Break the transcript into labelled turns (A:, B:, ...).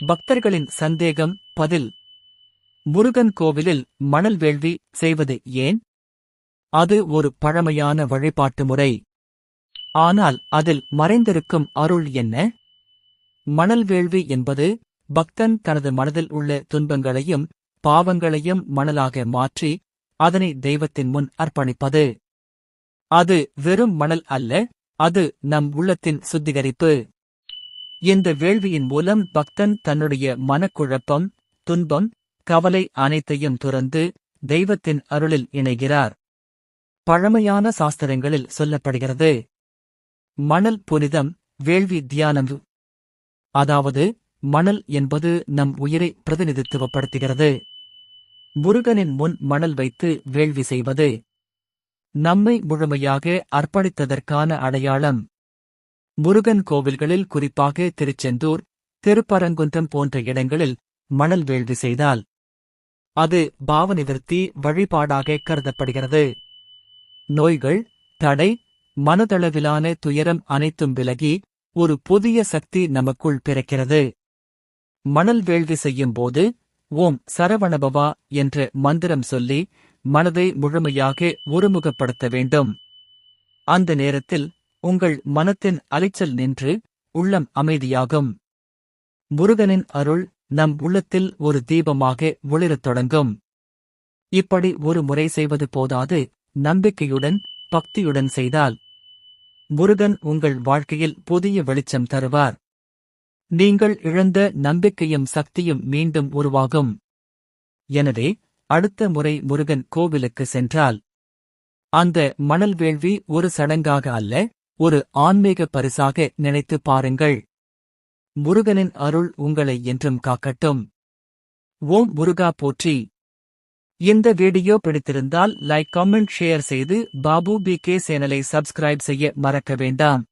A: பக்தர்களின் சந்தேகம் பதில். முருகன் கோவிலில் மணல் வேள்வி செய்வது ஏன்? அது ஒரு பழமையான வழிபாட்டு முறை. ஆனால் அதில் மறைந்திருக்கும் அருள் என்ன? மணல் வேள்வி என்பது பக்தன் தனது மனதில் உள்ள துன்பங்களையும் பாவங்களையும் மணலாக மாற்றி அதனை தெய்வத்தின் முன் அர்ப்பணிப்பது. அது வெறும் மணல் அல்ல அது நம் உள்ளத்தின் சுத்திகரிப்பு. இந்த வேள்வியின் மூலம் பக்தன் தன்னுடைய மனக்குழப்பம் துன்பம் கவலை அனைத்தையும் துறந்து தெய்வத்தின் அருளில் இணைகிறார். பழமையான சாஸ்திரங்களில் சொல்லப்படுகிறது. மணல் புனிதம் வேள்வி தியானம். அதாவது மணல் என்பது நம் உயிரை பிரதிநிதித்துவப்படுத்துகிறது. முருகனின் முன் மணல் வைத்து வேள்வி செய்வது நம்மை முழுமையாக அர்ப்பணித்ததற்கான அடையாளம். முருகன் கோவில்களில் குறிப்பாக திருச்செந்தூர் திருப்பரங்குன்றம் போன்ற இடங்களில் மணல் வேள்வி செய்தால் அது பாவநிவர்த்தி வழிபாடாக கருதப்படுகிறது. நோய்கள் தடை மனதளவிலான துயரம் அனைத்தும் விலகி ஒரு புதிய சக்தி நமக்குள் பிறக்கிறது. மணல் வேள்வி செய்யும் போது ஓம் சரவணபவா என்ற மந்திரம் சொல்லி மனதை முழுமையாக ஒருமுகப்படுத்த வேண்டும். அந்த நேரத்தில் உங்கள் மனத்தின் அலைச்சல் நின்று உள்ளம் அமைதியாகும். முருகனின் அருள் நம் உள்ளத்தில் ஒரு தீபமாக ஒளிரத் தொடங்கும். இப்படி ஒரு முறை செய்வது போதாது நம்பிக்கையுடன் பக்தியுடன் செய்தால். முருகன் உங்கள் வாழ்க்கையில் புதிய வெளிச்சம் தருவார். நீங்கள் இழந்த நம்பிக்கையும் சக்தியும் மீண்டும் உருவாகும். எனவே அடுத்த முறை முருகன் கோவிலுக்கு சென்றால். அந்த மணல் வேள்வி ஒரு சடங்காக அல்ல ஒரு ஆன்மீக பரிசாக நினைத்து பாருங்கள். முருகனின் அருள் உங்களை என்றும் காக்கட்டும். ஓம் முருகா போற்றி. இந்த வீடியோ பிடித்திருந்தால் லைக் கமெண்ட் ஷேர் செய்து பாபு பி கே சேனலை சப்ஸ்கிரைப் செய்ய மறக்க வேண்டாம்.